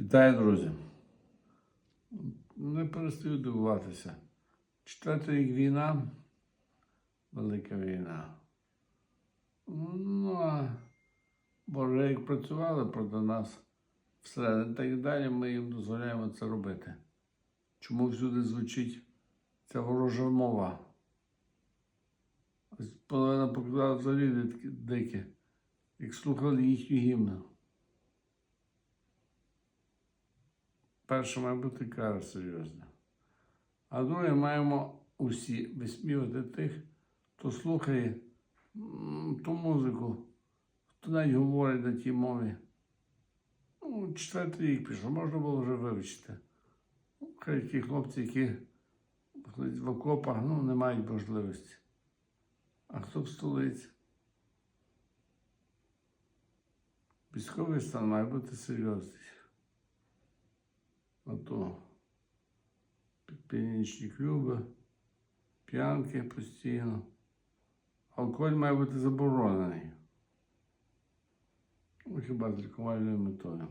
Вітаю, друзі. Не перестаю дивуватися. Четвертий рік війна, велика війна. Ну, а Боже, як працювали проти нас всередині, так і далі ми їм дозволяємо це робити. Чому всюди звучить ця ворожа мова? Половина показала взагалі дикі, як слухали їхню гімну. Перше має бути кара серйозна. А друге, маємо усі висміювати тих, хто слухає ту музику, хто навіть говорить на тій мові. Ну, четвертий рік пішов, можна було вже вивчити. Ну, Хай ті хлопці, які в окопах, ну, не мають можливості. А хто в столиці? Військовий стан має бути серйозний. А то п'янічні клюби, п'янки постійно. Алкоголь має бути заборонений. Ну, хіба з лікувальною метою.